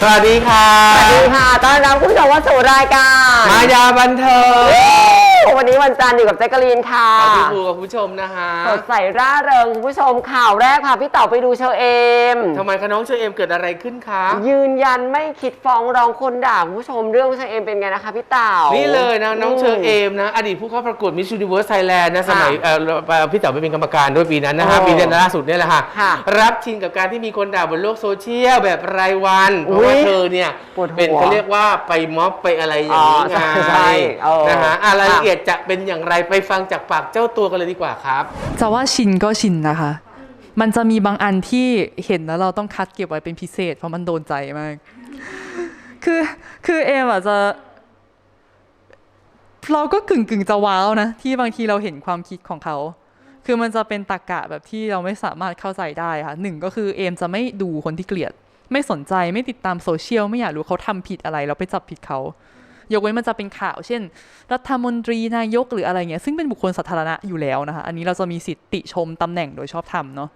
สวัสดีค่ะ สวัสดีค่ะ ต้อนรับคุณผู้ชมเข้าสู่รายการ มายาบันเทิง วันนี้วันจันทร์อยู่กับแจ๊กกะลีนค่ะขอบคุณครูกับผู้ชมนะคะสดใสร่าเริงคุณผู้ชมข่าวแรกค่ะพี่เต๋าไปดูเชอเอมทำไมคะน้องเชอเอมเกิดอะไรขึ้นคะ ยืนยันไม่คิดฟ้องร้องคนด่าคุณผู้ชมเรื่องเชอเอมเป็นไงนะคะพี่เต๋านี่นี่เลยนะน้องเชอเอมนะ อดีตผู้เข้าประกวดมิส s u นิเวิร์สไทยแลนด์นะสมัยเอ่อพี่เต๋อไปเป็นกรรมการด้วยปีนั้นนะฮะโอ้ปีเดือนล่าสุดเนี่ยแหละค่ะค่ะรับชิงกับการที่มีคนด่าบนโลกโซเชียลแบบรายวันเพราะว่าอุ๊ยเธอเนี่ยปวดหัวเป็นเขาเรียกว่าไปม็อบไปอะไรอย่างนี้อ๋อไงใช่ใช่เออนะฮะอะรายละค่ะเอียดจะเป็นอย่างไรไปฟังจากปากเจ้าตัวกันเลยดีกว่าครับ จะว่าชินก็ชินนะคะ มันจะมีบางอันที่เห็นแล้วเราต้องคัดเก็บไว้เป็นพิเศษ เพราะมันโดนใจมาก คือคือเอมอาจจะเราก็กึ่งกึ่งจะว้าวนะ ที่บางทีเราเห็นความคิดของเขา คือมันจะเป็นตรกกะแบบที่เราไม่สามารถเข้าใจได้ค่ะหนึ่งก็คือเอมจะไม่ดูคนที่เกลียด ไม่สนใจไม่ติดตามโซเชียลไม่อยากรู้เขาทำผิดอะไรแล้วไปจับผิดเขา ยกเว้นมันจะเป็นข่าว เช่น รัฐมนตรีนายกหรืออะไรเงี้ยซึ่งเป็นบุคคลสาธารณะอยู่แล้วนะคะ อันนี้เราจะมีสิทธิติชมตำแหน่งโดยชอบธรรมเนาะ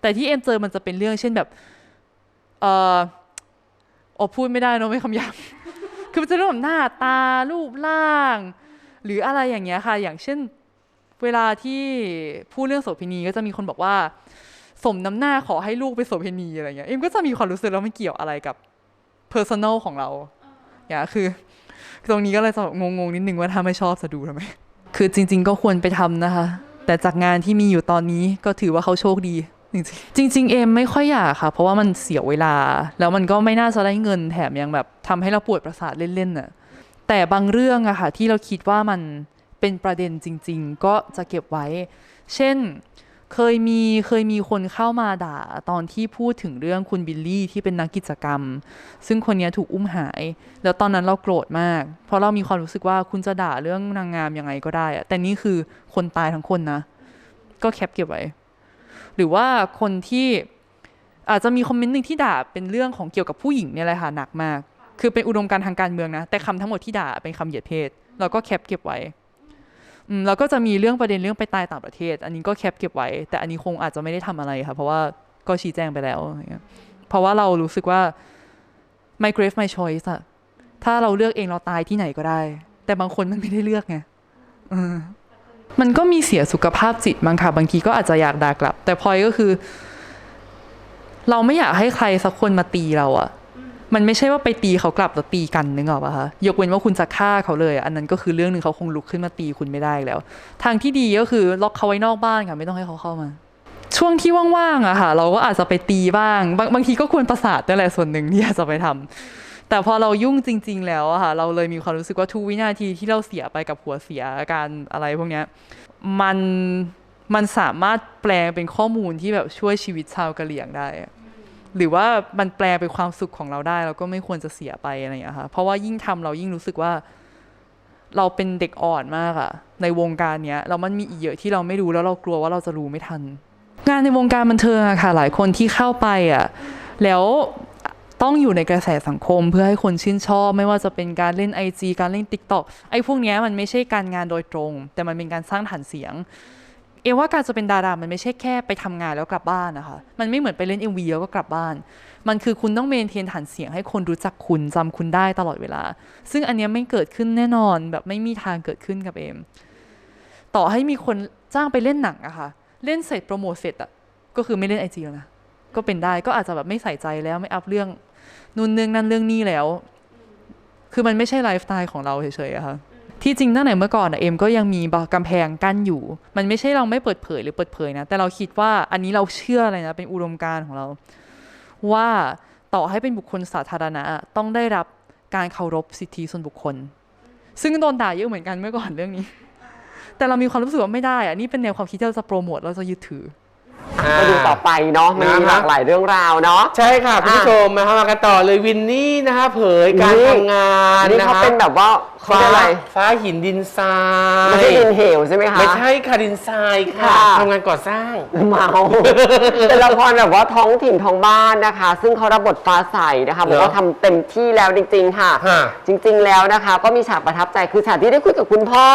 แต่ที่เอ็มเจอมันจะเป็นเรื่องเช่นแบบเอออพูดไม่ได้เนอะไม่คำหยาบคือมันจะเรื่องหน้าตารูปร่าง หรืออะไรอย่างเงี้ยค่ะ อย่างเช่นเวลาที่พูดเรื่องโสเภณีก็จะมีคนบอกว่า สมน้ำหน้าขอให้ลูกไปโสเภณีอะไรเงี้ยเอ็มก็จะมีความรู้สึกแล้วมันเกี่ยวอะไรกับ personal ของเรา อย่าคือ ตรงนี้ก็เลยจะงงๆนิดนึงว่าถ้าไม่ชอบจะดูทำไม คือจริง ๆ ก็ควรไปทำนะคะ แต่จากงานที่มีอยู่ตอนนี้ก็ถือว่าเขาโชคดีจริงจริงเอมไม่ค่อยอยากค่ะ เพราะว่ามันเสียเวลา แล้วมันก็ไม่น่าจะได้เงินแถมยังแบบทำให้เราปวดประสาทเล่นๆน่ะแต่บางเรื่องอะค่ะที่เราคิดว่ามันเป็นประเด็นจริง ๆ ก็จะเก็บไว้ เช่น เคยมีเคยมีคนเข้ามาด่าตอนที่พูดถึงเรื่องคุณบิลลี่ที่เป็นนักกิจกรรม ซึ่งคนนี้ถูกอุ้มหาย แล้วตอนนั้นเราโกรธมาก เพราะเรามีความรู้สึกว่าคุณจะด่าเรื่องนางงามยังไงก็ได้อะแต่นี่คือคนตายทั้งคนนะ ก็แคปเก็บไว้ หรือว่าคนที่อาจจะมีคอมเมนต์หนึ่งที่ด่าเป็นเรื่องของเกี่ยวกับผู้หญิงเนี่ยแหละค่ะหนักมาก คือเป็นอุดมการทางการเมืองนะ แต่คำทั้งหมดที่ด่าเป็นคำเหยียดเพศเราก็แคปเก็บไว้ แล้วก็จะมีเรื่องประเด็นเรื่องไปตายต่างประเทศ อันนี้ก็แคปเก็บไว้ แต่อันนี้คงอาจจะไม่ได้ทำอะไรค่ะเพราะว่าก็ชี้แจงไปแล้วเพราะว่าเรารู้สึกว่า my grave my choice อะถ้าเราเลือกเองเราตายที่ไหนก็ได้ แต่บางคนมันไม่ได้เลือกไงมันก็มีเสียสุขภาพจิตบางค่ะบางทีก็อาจจะอยากด่ากลับ แต่พลอยก็คือ เราไม่อยากให้ใครสักคนมาตีเราอะ มันไม่ใช่ว่าไปตีเขากลับแล้วตีกันนึกออกปะคะยกเว้นว่าคุณจะฆ่าเขาเลย อันนั้นก็คือเรื่องหนึ่งเขาคงลุกขึ้นมาตีคุณไม่ได้แล้ว ทางที่ดีก็คือล็อกเขาไว้นอกบ้านค่ะไม่ต้องให้เขาเข้ามา ช่วงที่ว่างๆอะค่ะ เราก็อาจจะไปตีบ้าง บางบางทีก็ควรประสาทนั่นแหละส่วนหนึ่งที่อาจจะไปทำแต่พอเรายุ่งจริง ๆ แล้วอะค่ะ เราเลยมีความรู้สึกว่าทุกวินาทีที่เราเสียไปกับหัวเสียการอะไรพวกเนี้ยมันมันสามารถแปลงเป็นข้อมูลที่แบบช่วยชีวิตชาวกะเหรี่ยงได้ หรือว่ามันแปลเป็นความสุขของเราได้เราก็ไม่ควรจะเสียไปอะไรอย่างเงี้ยค่ะเพราะว่ายิ่งทำเรายิ่งรู้สึกว่า เราเป็นเด็กอ่อนมากอะในวงการเนี้ยแล้วมันมีอีกเยอะที่เราไม่รู้แล้วเรากลัวว่าเราจะรู้ไม่ทัน งานในวงการบันเทิงอะค่ะ หลายคนที่เข้าไปอะแล้วต้องอยู่ในกระแสสังคมเพื่อให้คนชื่นชอบ ไม่ว่าจะเป็นการเล่น IG การเล่น TikTok ไอ้พวกเนี้ยมันไม่ใช่การงานโดยตรง แต่มันเป็นการสร้างฐานเสียง เอว่าการจะเป็นดารา มันไม่ใช่แค่ไปทำงานแล้วกลับบ้านนะคะ มันไม่เหมือนไปเล่น MV แล้วก็กลับบ้าน มันคือคุณต้องเมนเทนฐานเสียงให้คนรู้จักคุณจำคุณได้ตลอดเวลา ซึ่งอันนี้ไม่เกิดขึ้นแน่นอนแบบไม่มีทางเกิดขึ้นกับเอม ต่อให้มีคนจ้างไปเล่นหนังอะค่ะ เล่นเสร็จโปรโมทเสร็จอะก็คือไม่เล่นไอจีแล้วนะ ก็เป็นได้ ก็อาจจะแบบไม่ใส่ใจแล้วไม่อัพเรื่องนู่นเรื่องนั่นเรื่องนี้แล้ว คือมันไม่ใช่ไลฟ์สไตล์ของเราเฉยๆอะค่ะ ที่จริงตั้งแต่เมื่อก่อนอะเอ็มก็ยังมีกำแพงกั้นอยู่ มันไม่ใช่เราไม่เปิดเผยหรือเปิดเผยนะ แต่เราคิดว่าอันนี้เราเชื่อเลยนะ เป็นอุดมการณ์ของเรา ว่าต่อให้เป็นบุคคลสาธารณะอะต้องได้รับการเคารพสิทธิส่วนบุคคล ซึ่งโดนด่าเยอะเหมือนกันเมื่อก่อนเรื่องนี้ แต่เรามีความรู้สึกว่าไม่ได้อะนี่เป็นแนวความคิดที่เราจะโปรโมทเราจะยึดถือออ่าก็ดูต่อไปเนาะมันมีนะหฮะลากหลายเรื่องราวเนาะใช่ค่ะคุณผู้ชมนะคะมากันต่อเลยวินนี่นะคะเผยการนี่ทำงานนี่นะเขาคะเป็นแบบว่าเขาฟ้าเรียกอะไรฟ้าหินดินทรายไม่ใช่ดินเหวใช่ไหมคะ ไม่ใช่ค่ะดินทรายค่ะค่ะ ทำงานก่อสร้าง เมา เป็นละครแบบว่าท้องถิ่นท้องบ้านนะคะ ซึ่งเขารับบทฟ้าใสนะคะเหบรออกว่าทำเต็มที่แล้วจริง ๆ ค่ะ ฮะจริง ๆ แล้วนะคะ ก็มีฉากประทับใจคือฉากที่ได้คุยกับคุณพ่อ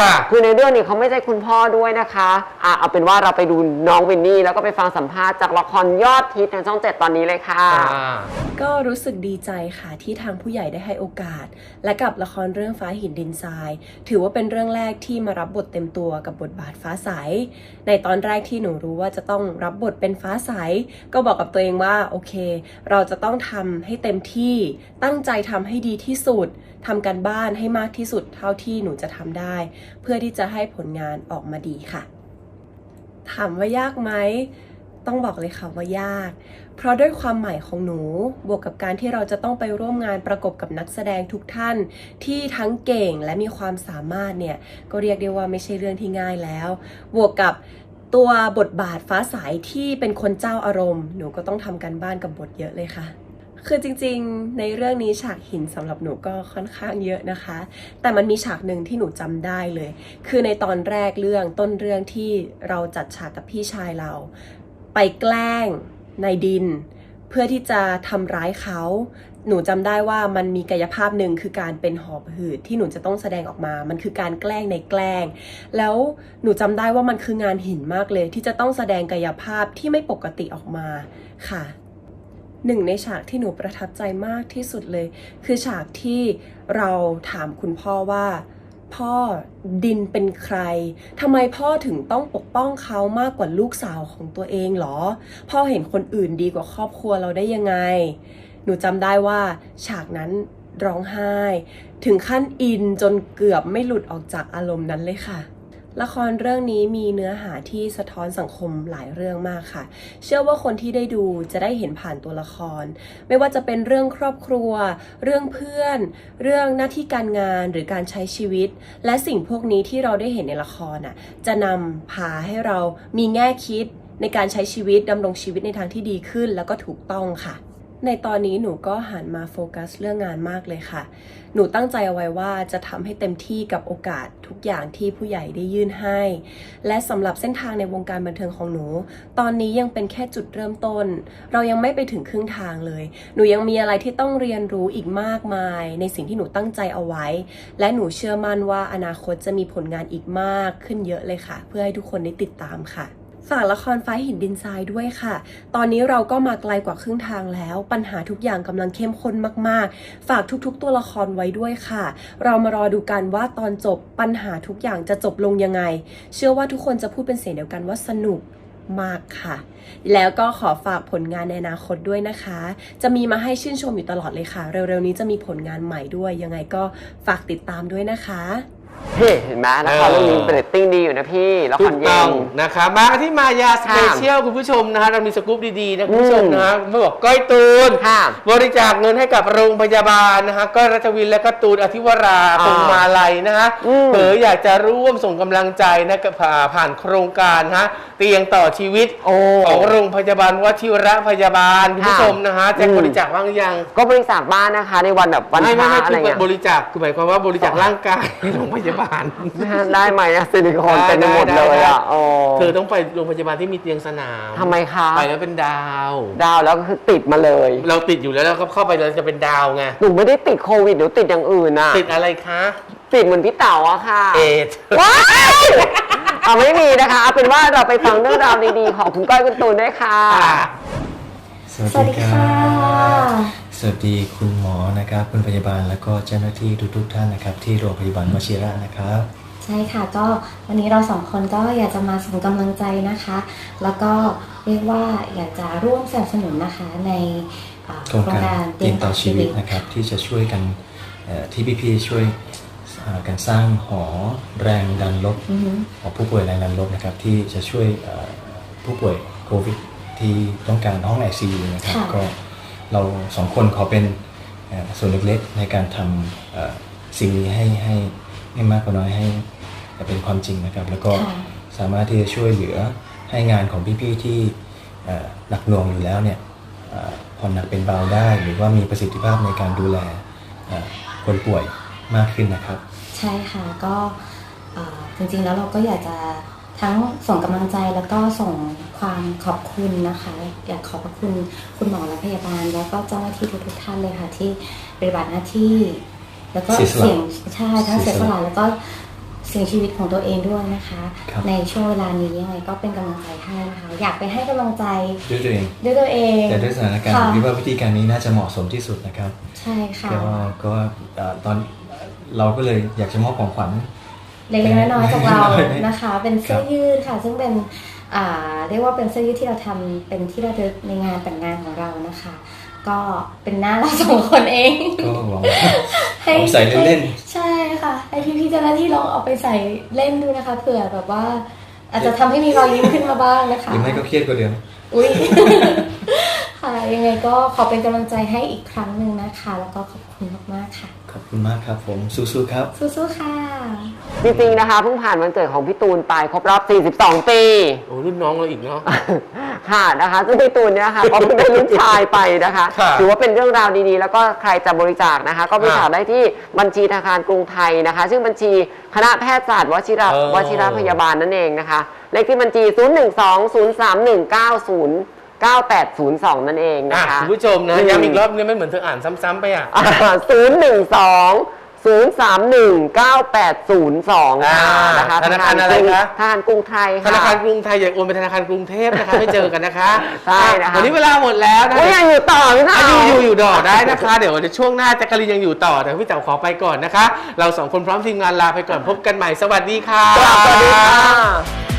ค่ะคือในเรื่องนี้เขาไม่ใช่คุณพ่อด้วยนะคะอะเอาเป็นว่าเราไปดูน้องวินนี่แล้วก็ไปฟังสัมภาษณ์จากละครยอดฮิตทางช่องเจ็ดตอนนี้เลยค่ะอ่า ก็รู้สึกดีใจค่ะที่ทางผู้ใหญ่ได้ให้โอกาส และกับละครเรื่องฟ้าหินดินทราย ถือว่าเป็นเรื่องแรกที่มารับบทเต็มตัวกับบทบาทฟ้าใส ในตอนแรกที่หนูรู้ว่าจะต้องรับบทเป็นฟ้าใส ก็บอกกับตัวเองว่าโอเค เราจะต้องทำให้เต็มที่ ตั้งใจทำให้ดีที่สุดทำการบ้านให้มากที่สุดเท่าที่หนูจะทำได้ เพื่อที่จะให้ผลงานออกมาดีค่ะ ถามว่ายากไหม ต้องบอกเลยค่ะว่ายาก เพราะด้วยความใหม่ของหนู บวกกับการที่เราจะต้องไปร่วมงานประกบกับนักแสดงทุกท่าน ที่ทั้งเก่งและมีความสามารถเนี่ย ก็เรียกได้ว่าไม่ใช่เรื่องที่ง่ายแล้ว บวกกับตัวบทบาทฟ้าใสที่เป็นคนเจ้าอารมณ์ หนูก็ต้องทำการบ้านกับบทเยอะเลยค่ะคือจริงๆ ในเรื่องนี้ฉากหินสำหรับหนูก็ค่อนข้างเยอะนะคะ แต่มันมีฉากหนึ่งที่หนูจำได้เลย คือในตอนแรกเรื่องต้นเรื่องที่เราจัดฉากกับพี่ชายเรา ไปแกล้งในดิน เพื่อที่จะทำร้ายเขา หนูจำได้ว่ามันมีกายภาพหนึ่งคือการเป็นหอบหืดที่หนูจะต้องแสดงออกมา มันคือการแกล้งในแกล้ง แล้วหนูจำได้ว่ามันคืองานหินมากเลย ที่จะต้องแสดงกายภาพที่ไม่ปกติออกมาค่ะหนึ่งในฉากที่หนูประทับใจมากที่สุดเลย คือฉากที่เราถามคุณพ่อว่า พ่อดินเป็นใครทำไมพ่อถึงต้องปกป้องเขามากกว่าลูกสาวของตัวเองหรอ พ่อเห็นคนอื่นดีกว่าครอบครัวเราได้ยังไง หนูจำได้ว่าฉากนั้นร้องไห้ ถึงขั้นอินจนเกือบไม่หลุดออกจากอารมณ์นั้นเลยค่ะ ละครเรื่องนี้มีเนื้อหาที่สะท้อนสังคมหลายเรื่องมากค่ะ เชื่อว่าคนที่ได้ดูจะได้เห็นผ่านตัวละคร ไม่ว่าจะเป็นเรื่องครอบครัว เรื่องเพื่อน เรื่องหน้าที่การงานหรือการใช้ชีวิต และสิ่งพวกนี้ที่เราได้เห็นในละครน่ะจะนำพาให้เรามีแง่คิดในการใช้ชีวิตดำรงชีวิตในทางที่ดีขึ้นแล้วก็ถูกต้องค่ะ ในตอนนี้หนูก็หันมาโฟกัสเรื่องงานมากเลยค่ะ หนูตั้งใจเอาไว้ว่าจะทำให้เต็มที่กับโอกาสทุกอย่างที่ผู้ใหญ่ได้ยื่นให้ และสำหรับเส้นทางในวงการบันเทิงของหนู ตอนนี้ยังเป็นแค่จุดเริ่มต้น เรายังไม่ไปถึงครึ่งทางเลย หนูยังมีอะไรที่ต้องเรียนรู้อีกมากมาย ในสิ่งที่หนูตั้งใจเอาไว้ และหนูเชื่อมั่นว่าอนาคตจะมีผลงานอีกมากขึ้นเยอะเลยค่ะ เพื่อให้ทุกคนได้ติดตามค่ะ ฝากละครไฟหินดินทรายด้วยค่ะ ตอนนี้เราก็มาไกลกว่าครึ่งทางแล้ว ปัญหาทุกอย่างกำลังเข้มข้นมากๆ ฝากทุกๆ ตัวละครไว้ด้วยค่ะ เรามารอดูกันว่าตอนจบปัญหาทุกอย่างจะจบลงยังไง เชื่อว่าทุกคนจะพูดเป็นเสียงเดียวกันว่าสนุกมากค่ะ แล้วก็ขอฝากผลงานในอนาคตด้วยนะคะ จะมีมาให้ชื่นชมอยู่ตลอดเลยค่ะ เร็วๆนี้จะมีผลงานใหม่ด้วย ยังไงก็ฝากติดตามด้วยนะคะ เฮ้เห็นไหมละครเรื่องนี้เรตติ้งดีอยู่นะพี่ละคถูรกเย็ต้องน นะคะมาที่มายาสค่ะเปเชียลคุณผู้ชมนะฮะเรามีสกู๊ปดีๆนะคุณผู้ชมอืมนะฮะไม่บอกก้อยตูน ค่ะ บริจาคเงินให้กับโรงพยาบาลนะฮะก้อยรัชวินและก็ตูนอธิวราอ่าคงมาลัยนะฮะอืมเผยอยากจะร่วมส่งกำลังใจนะกับผ่าผ่านโครงการฮะเตียงต่อชีวิตโอ้ของโรงพยาบาลวชิระพยาบาลคุณผู้ชมนะฮะแจะอืม บริจาคบ้างหรือยังก็บริจาคบ้านนะคะในวันแบบวันไม่พไม่ระไม่อะไรคือเงี้ย บริจาคคือหมายความว่าบริจาคร่างกายให้โรงพยาบาลได้ไหมอะซิลิโคนได้เต็มไปหมดได้เลยได้อะโอ้เธอต้องไปโรงพยาบาลที่มีเตียงสนามทำไมคะไปแล้วเป็นดาว ดาวแล้วก็คือติดมาเลยเราติดอยู่แล้วเราก็เข้าไปเราจะเป็นดาวไงหนูไม่ได้ติดโควิดหนูติดอย่างอื่นอะติดอะไรคะติดเหมือนพี่เต๋าอะค่ะ เอดว้ายเอาไม่มีนะคะเอาเป็นว่าเราไปฟังเรื่องราวดีๆของคุณก้อยคุณตูนด้วยค่ะ สวัสดีค่ะ สวัสดีคุณหมอนะครับ คุณพยาบาลแล้วก็เจ้าหน้าที่ทุกๆท่านนะครับ ที่โรงพยาบาลวชิระนะครับ ใช่ค่ะก็วันนี้เราสองคนก็อยากจะมาส่งกำลังใจนะคะ แล้วก็เรียกว่าอยากจะร่วมสนับสนุนนะคะในเอ่อโครงการเตียงต่อชีวิตนะครับ ที่จะช่วยกันเอ่อที่พี่ๆช่วยเอ่อกันสร้างหอแรงดันลบอือฮึหอผู้ป่วยแรงดันลบนะครับ ที่จะช่วยเอ่อผู้ป่วยโควิดที่ต้องการห้อง ICU นะครับค่ะก็ เราสองคนขอเป็นเอ่อส่วนเล็กๆในการทำเอ่อสิ่งนี้ให้ให้ให้มากกว่าน้อยให้เป็นความจริงนะครับ แล้วก็ค่ะสามารถที่จะช่วยเหลือให้งานของพี่ๆที่เอ่อหนักหน่วงอยู่แล้วเนี่ยเอ่อผ่อนหนักเป็นเบาได้ หรือว่ามีประสิทธิภาพในการดูแลเอ่อคนป่วยมากขึ้นนะครับ ใช่ค่ะก็เอ่อจริงๆแล้วเราก็อยากจะ ทั้งส่งกำลังใจแล้วก็ส่งความขอบคุณนะคะ อยากขอบพระคุณคุณหมอและพยาบาล แล้วก็เจ้าหน้าที่ทุกๆท่านเลยค่ะ ที่ปฏิบัติหน้าที่ แล้วก็เสียสละเสี่ยงใช่ทั้งเสีเสียยสสละละแล้วก็เสี่ยงชีวิตของตัวเองด้วยนะคะครับในช่วงเวลานี้ยังไงก็เป็นกำลังใจให้นะคะ อยากไปให้กำลังใจด้วยตัวเองด้วยตัวเองแต่ด้วยสถานการณ์ค่ะผมคิดว่าวิธีการนี้น่าจะเหมาะสมที่สุดนะครับ ใช่ค่ะก็ก็เอ่อตอนเราก็เลยอยากจะมอบของขวัญ เล็กๆน้อยๆจากเราเล็กๆน้อยๆนะคะ เป็นเสื้อครับยืดค่ะ ซึ่งเป็นอ่าเรียกว่าเป็นเสื้อยืดที่เราทำเป็นที่ระลึกในงานแต่งงานของเรานะคะ ก็เป็นหน้าเราสองคนเองก็หวังว่าเอาใส่เล่นใช่ค่ะให้พี่ๆเจ้าหน้าที่ลองเอาไปใส่เล่นดูนะคะเผื่อแบบว่า อาจจะทำให้มีรอยยิ้มขึ้นมาบ้างนะคะหรือไม่ก็เครียดกว่าเดิมอุ้ย ค่ะ ยังไงก็ขอเป็นกำลังใจให้อีกครั้งหนึ่งนะคะ แล้วก็ขอบคุณมากๆค่ะ ขอบคุณมากครับผมสู้ๆครับ สู้ๆค่ะ จริงๆนะคะเพิ่งผ่านวันเกิดของพี่ตูนไปครบรอบ 42 ปี โอ้รุ่นน้องเราอีกเนาะ ค่ะนะคะซึ่งพี่ตูนเนี่ยนะคะก็เพิ่งได้ลูกชายไปนะคะค่ะถือว่าเป็นเรื่องราวดีๆ แล้วก็ใครจะบริจาคนะคะ ก็บริจาคค่ะได้ที่บัญชีธนาคารกรุงไทยนะคะ ซึ่งบัญชีคณะแพทยศาสตร์วชิระเออ วชิระพยาบาลนั่นเองนะคะ เลขที่บัญชี 0 1 2 0 3 1 9 0 9802 นั่นเองอะนะคะคุณผู้ชมนะย้ำอีกรอบนึงไม่เหมือนเธออ่านซ้ำๆไปอะศูนย์หนึ่งสองศูนย์สามหนึ่งเก้าแปดศูนย์สองอ่านะคะธนาคารอะไรคะ ธนาคารกรุงไทยธค่ะ นาคารกรุงไทยอย่าโอนไปธนาคารกรุงเทพนะคะไม่เจอกันนะคะใช่นะคะ วันนี้เวลาหมดแล้วนะโอ้ยยังอยู่ต่อพี่สาอะวอยู่อยู่อยู่ต่อได้นะคะ เดี๋ยวในช่วงหน้าแจักรีนยังอยู่ต่อแต่พี่เต๋าขอไปก่อนนะคะ เราสองคนพร้อมทีมงานลาไปก่อนพบกันใหม่สวัสดีค่ะ สวัสดีค่ะ